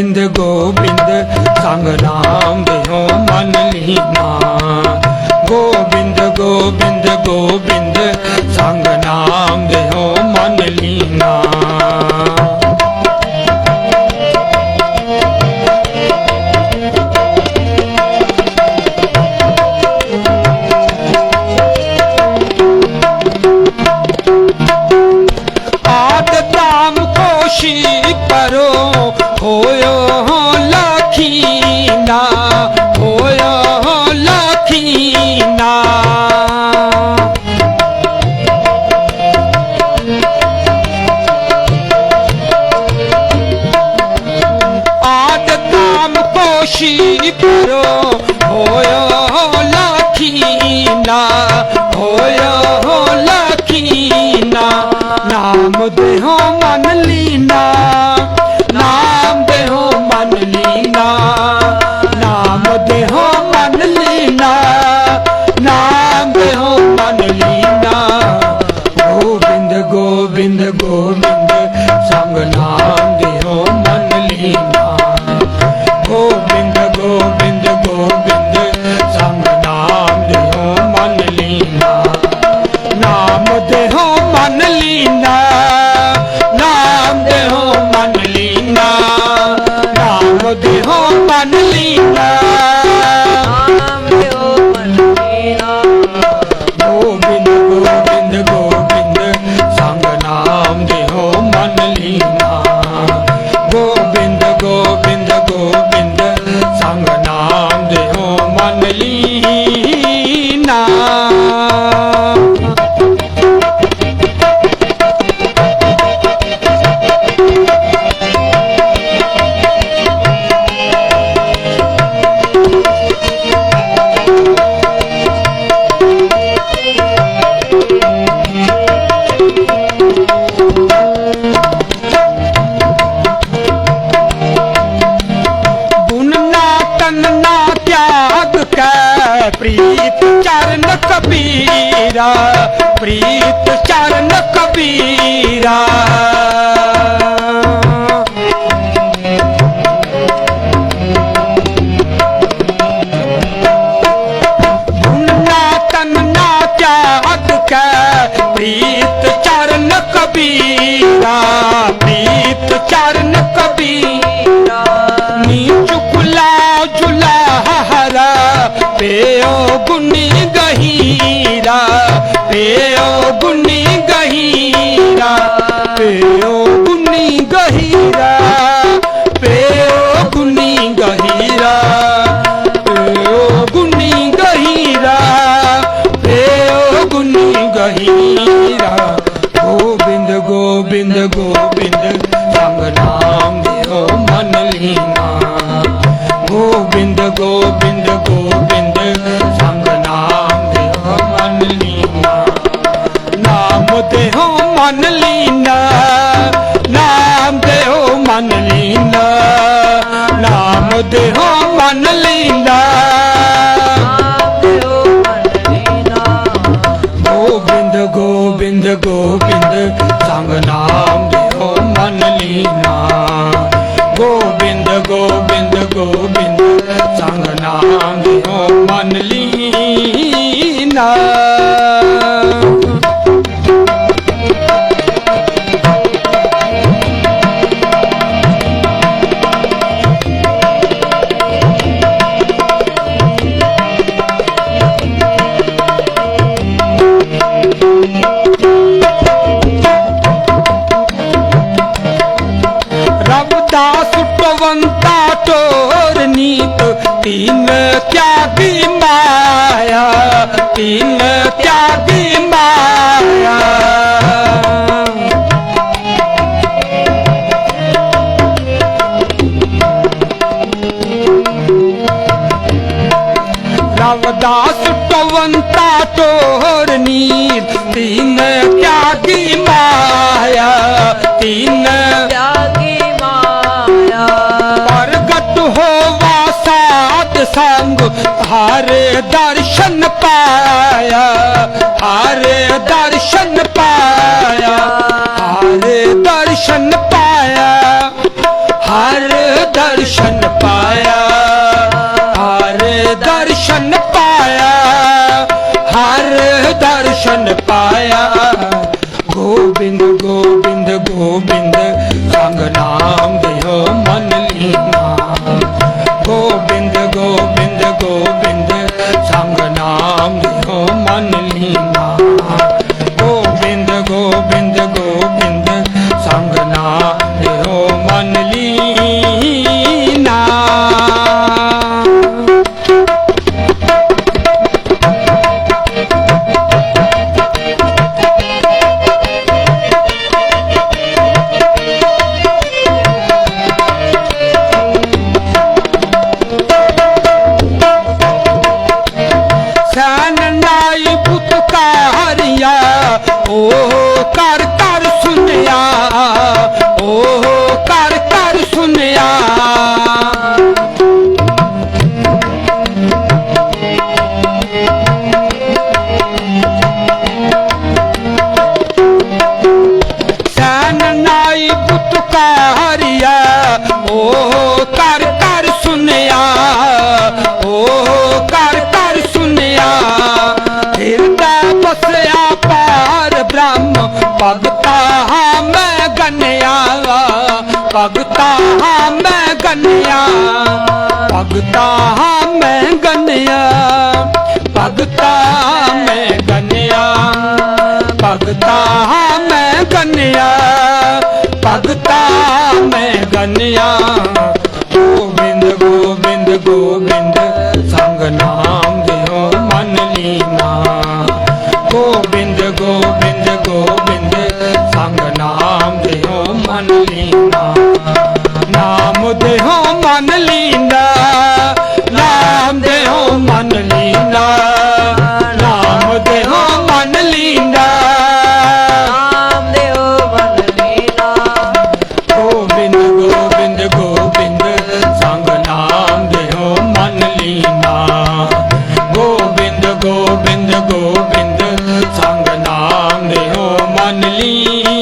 ਗੋਬਿੰਦ ਗੋਬਿੰਦ ਸੰਗ ਨਾਮ ਦੇਹੋ ਮਨ ਲੀਨਾ। ਗੋਬਿੰਦ ਗੋਬਿੰਦ ਗੋਬਿੰਦ ਸੰਗ ਨਾਮ ਦੇਹੋ ਮਨ ਲੀਨਾ। ਆਦ ਤਾਮ ਕੋਸ਼ੀ ਕਰੋ होयो हो लखीना होयो हो लखीना आज ताम कोशी करो होयो हो लखीना होयो हो लखीना नाम देहो ਦੇ ਦੇਹੋ ਮਨ ਲੀਨਾ ਨਾਮ ਦੇਹੋ ਮਨ ਲੀਨਾ ਨਾਮ ਦੇਹੋ ਮਨ ਲੀਨਾ। ਚਰਨ ਕਬੀਰਾ ਪ੍ਰੀਤ ਚਰਨ ਕਬੀਰਾ। ਪ੍ਰੀਤ ਚਰਨ ਕਬੀਰਾ। पुन्य गहीरा ओ गुनी गहीरा पुन गहीरा। ਗੋਬਿੰਦ ਗੋਬਿੰਦ ਸੰਗ ਨਾਮ ਦਿਓ ਮਨ ਲੀਨਾ ਨਾਮ ਦੇਹੋ ਮਨ ਲੀਨਾ ਨਾਮ ਦੇਹੋ ਮਨ ਲੀਨਾ ਨਾਮ ਮਨ ਲੀਨਾ ਗੋਬਿੰਦ ਗੋਬਿੰਦ ਗੋਬਿੰਦ ਸੰਗ ਨਾਮ ਦੇਹੋ ਮਨ ਲੀਨਾ ਰਬ ਦਾ ਸੁਟਵੰਤਾ ਚੋਰ ਨੀਤ ਤੀਨ ਤਿਆਗੀ ਮਾਇਆ, ਤੀਨ ਤਿਆਗੀ ਮਾਇਆ। ਰਵਦਾਸ ਟਵੰਤਾ ਚੋਰ ਨੀਤ ਤੀਨ ਤਿਆਗੀ ਮਾਇਆ, ਤੀਨ ਪ੍ਰਗਟ ਸੰਗ, ਹਾਰੇ ਦਰਸ਼ਨ ਪਾਇਆ, ਹਾਰੇ ਦਰਸ਼ਨ ਪਾਇਆ, ਹਾਰੇ ਦਰਸ਼ਨ ਪਾਇਆ, ਹਰ ਦਰਸ਼ਨ ਪਾਇਆ, ਹਰ ਦਰਸ਼ਨ ਪਾਇਆ, ਹਰ ਦਰਸ਼ਨ ਪਾਇਆ। ਗੋਬਿੰਦ ਗੋਬਿੰਦ ਗੋਬਿੰਦ ਸੰਗ ਨਾਮ ਦਿਓ ਮਨ ਲੀਨਾ। ਓ ਕਰ ਕਰ ਸੁਨਿਆ ਓ ਭਗਤਾ ਹਾਂ ਮੈਂ ਗੰਨਿਆ। ਭਗਤਾ ਹਾਂ ਮੈਂ ਗੰਨਿਆ। ਭਗਤਾ ਮੈਂ ਗੰਨਿਆ। ਭਗਤਾ ਹਾਂ ਮੈਂ ਗੰਨਿਆ। ਭਗਤਾ ਮੈਂ ਗੰਨਿਆ। ਗੋਬਿੰਦ ਗੋਬਿੰਦ ਗੋਬਿੰਦ, ਸੰਗ ਨਾਮ ਦਿਓ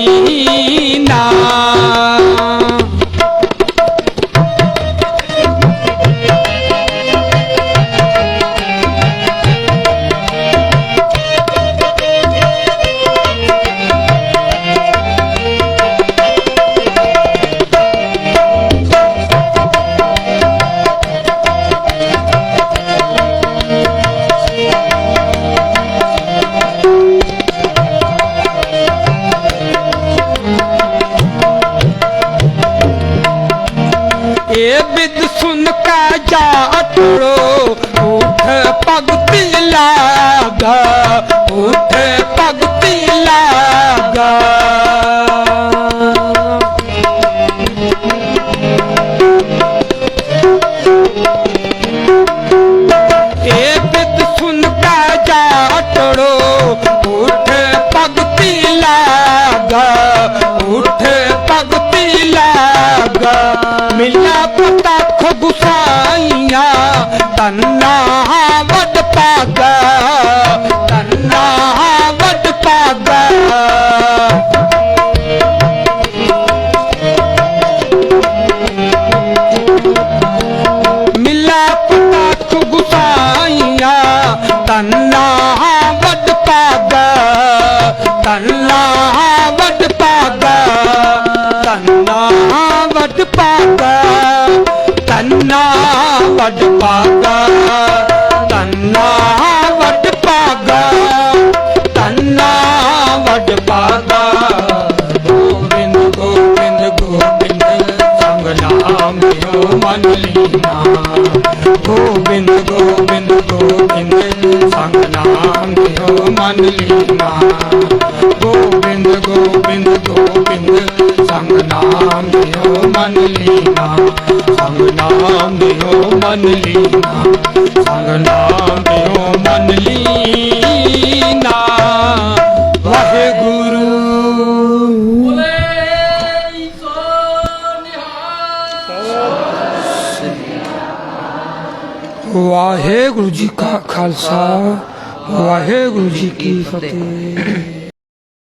ਬਿਦ ਸੁਨ ਕਾ ਜਾਟੜੋ ਉਠ ਭਗਤੀ ਲਾਗਾ ਉਠ ਭਗਤੀ ਲਾਗਾ। ਤੰਨਾ ਵੱਡ ਪਾਗਾ ਤੰਨਾ ਵੱਡ ਪਾਗਾ ਮਿਲਾ ਪਤਾ ਖੁਗਸਾਈਆਂ ਤੰਨਾ ਵੱਡ ਪਾਗਾ ਤੰਨਾ ਵੱਡ ਪਾਗਾ ਤੰਨਾ ਵੱਡ ਪਾਗਾ ਵੱਡ ਪਾਗਾ ਤੰਨਾ ਵੱਡ ਪਾਗਾ ਤੰਨਾ ਵੱਡ ਪਾਗਾ ਗੋਬਿੰਦ ਗੋਬਿੰਦ ਗੋਬਿੰਦ, ਸੰਗ ਨਾਮ ਦਿਓ ਮਨ ਲੀਨਾ। ਗੋਬਿੰਦ ਗੋਬਿੰਦ ਗੋਬਿੰਦ, ਸੰਗ ਨਾਮ ਦਿਓ ਮਨ ਲੀਨਾ। ਮਨ ਲੀਨਾ ਸੰਗ ਨਾਮ ਦਿਓ ਮਨ ਲੀਨਾ। ਵਾਹਿਗੁਰੂ। ਵਾਹਿਗੁਰੂ ਜੀ ਕਾ ਖਾਲਸਾ ਵਾਹਿਗੁਰੂ ਜੀ ਕੀ ਫਤਿਹ।